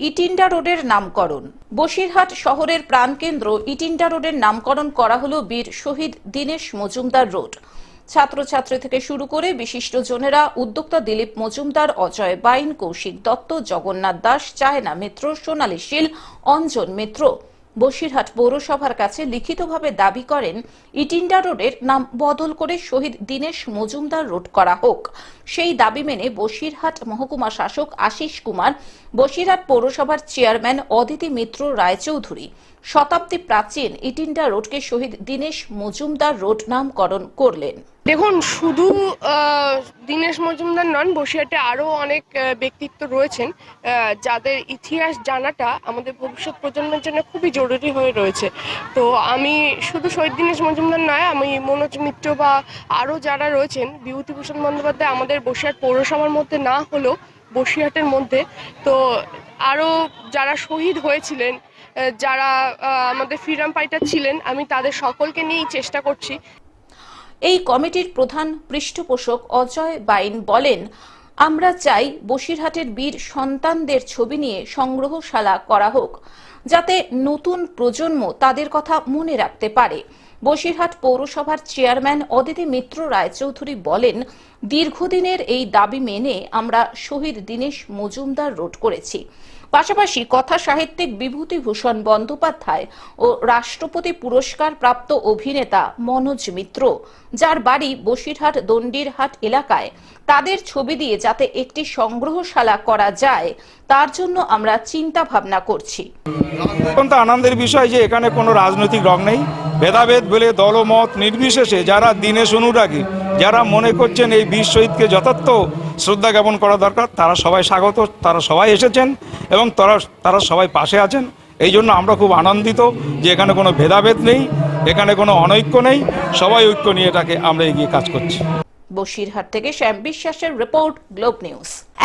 ইটিন্ডা রোডের নামকরণ। বসিরহাট শহরের প্রাণকেন্দ্র ইটিন্ডা রোডের নামকরণ করা হল বীর শহীদ দীনেশ মজুমদার রোড। ছাত্রছাত্রী থেকে শুরু করে বিশিষ্ট জনেরা উদ্যোক্তা দিলীপ মজুমদার, অজয় বাইন, কৌশিক দত্ত, জগন্নাথ দাস, চায়না মিত্র, সোনালী শীল, অঞ্জন মিত্র বসিরহাট পৌরসভার কাছে লিখিতভাবে দাবি করেন, ইটিন্ডা রোডের নাম বদল করে শহীদ দীনেশ মজুমদার রোড করা হোক। সেই দাবি মেনে বসিরহাট মহকুমা শাসক আশিস কুমার, বসিরহাট পৌরসভার চেয়ারম্যান অদিতি মিত্র রায়চৌধুরী, শতাব্দী প্রাচীন ইটিন্ডা রোডকে শহীদ দীনেশ মজুমদার রোড নামকরণ করলেন। দেখুন, শুধু দীনেশ মজুমদার নন, বসিরহাটে আরও অনেক ব্যক্তিত্ব রয়েছেন যাদের ইতিহাস জানাটা আমাদের ভবিষ্যৎ প্রজন্মের জন্য খুবই জরুরি হয়ে রয়েছে। তো আমি শুধু শহীদ দীনেশ মজুমদার নয়, আমি মনোজ মিত্র বা আরও যারা রয়েছেন, বিভূতিভূষণ বন্দ্যোপাধ্যায় আমাদের বসিরহাট পৌরসভার মধ্যে না হলেও বসিরহাটের মধ্যে, তো আরও যারা শহীদ হয়েছিলেন যারা আমাদের ফ্রিডম ফাইটার ছিলেন, আমি তাদের সকলকে নিয়েই চেষ্টা করছি। এই কমিটির প্রধান পৃষ্ঠপোষক অজয় বাইন বলেন, আমরা চাই বসিরহাটের বীর সন্তানদের ছবি নিয়ে সংগ্রহশালা করা হোক, যাতে নতুন প্রজন্ম তাদের কথা মনে রাখতে পারে। বসিরহাট পৌরসভার চেয়ারম্যান অদিতি মিত্র রায়চৌধুরী বলেন, দীর্ঘদিনের এই দাবি মেনে আমরা শহীদ দীনেশ মজুমদার রোড করেছি। পাশাপাশি কথা সাহিত্যিক বিভূতিভূষণ বন্দ্যোপাধ্যায় ও রাষ্ট্রপতি পুরস্কার প্রাপ্ত অভিনেতা মনোজ মিত্র, যার বাড়ি বসিরহাট দণ্ডিরহাট এলাকায়, তাদের ছবি দিয়ে যাতে একটি সংগ্রহশালা করা যায় তার জন্য আমরা চিন্তা ভাবনা করছি। অত্যন্ত আনন্দের বিষয় যে এখানে কোনো রাজনৈতিক রং নেই। ভেদাভেদ বলে দলমত নির্বিশেষে যারা দিনেশ অনুরাগী যারা মনে করছেন এই বীর শহীদকে যথার্থ শ্রদ্ধা জ্ঞাপন করা দরকার তারা সবাই স্বাগত তারা সবাই এসেছেন এবং তারা তারা সবাই পাশে আছেন। এই জন্য আমরা খুব আনন্দিত যে এখানে কোনো ভেদাভেদ নেই এখানে কোনো অনৈক্য নেই। সবাই ঐক্য নিয়ে এটাকে আমরা এগিয়ে কাজ করছি। বসিরহাট থেকে শ্যাম বিশ্বাসের রিপোর্ট গ্লোব নিউজ।